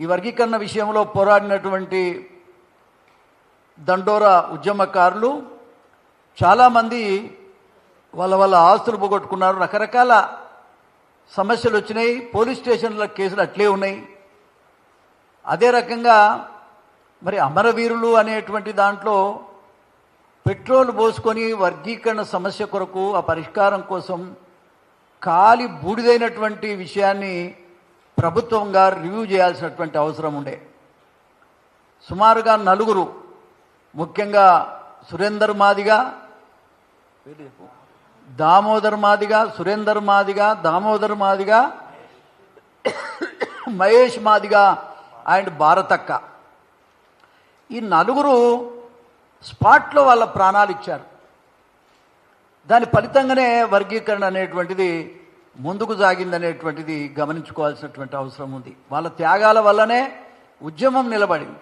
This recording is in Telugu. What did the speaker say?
ఈ వర్గీకరణ విషయంలో పోరాడినటువంటి దండోరా ఉద్యమకారులు చాలామంది వాళ్ళ వాళ్ళ ఆస్తులు పోగొట్టుకున్నారు. రకరకాల సమస్యలు వచ్చినాయి. పోలీస్ స్టేషన్ల కేసులు అట్లే ఉన్నాయి. అదే రకంగా మరి అమరవీరులు అనేటువంటి దాంట్లో పెట్రోల్ పోసుకొని వర్గీకరణ సమస్య కొరకు ఆ పరిష్కారం కోసం కాలి బూడిదైనటువంటి విషయాన్ని ప్రభుత్వంగా రివ్యూ చేయాల్సినటువంటి అవసరం ఉండే. సుమారుగా నలుగురు ముఖ్యంగా సురేందర్ మాదిగా దామోదర్ మాదిగా సురేందర్ మాదిగా దామోదర్ మాదిగా మహేష్ మాదిగా అండ్ భారతక్క. ఈ నలుగురు స్పాట్లో వాళ్ళ ప్రాణాలు ఇచ్చారు. దాని ఫలితంగానే వర్గీకరణ అనేటువంటిది ముందుకు సాగిందనేటువంటిది గమనించుకోవాల్సినటువంటి అవసరం ఉంది. వాళ్ళ త్యాగాల వల్లనే ఉద్యమం నిలబడింది.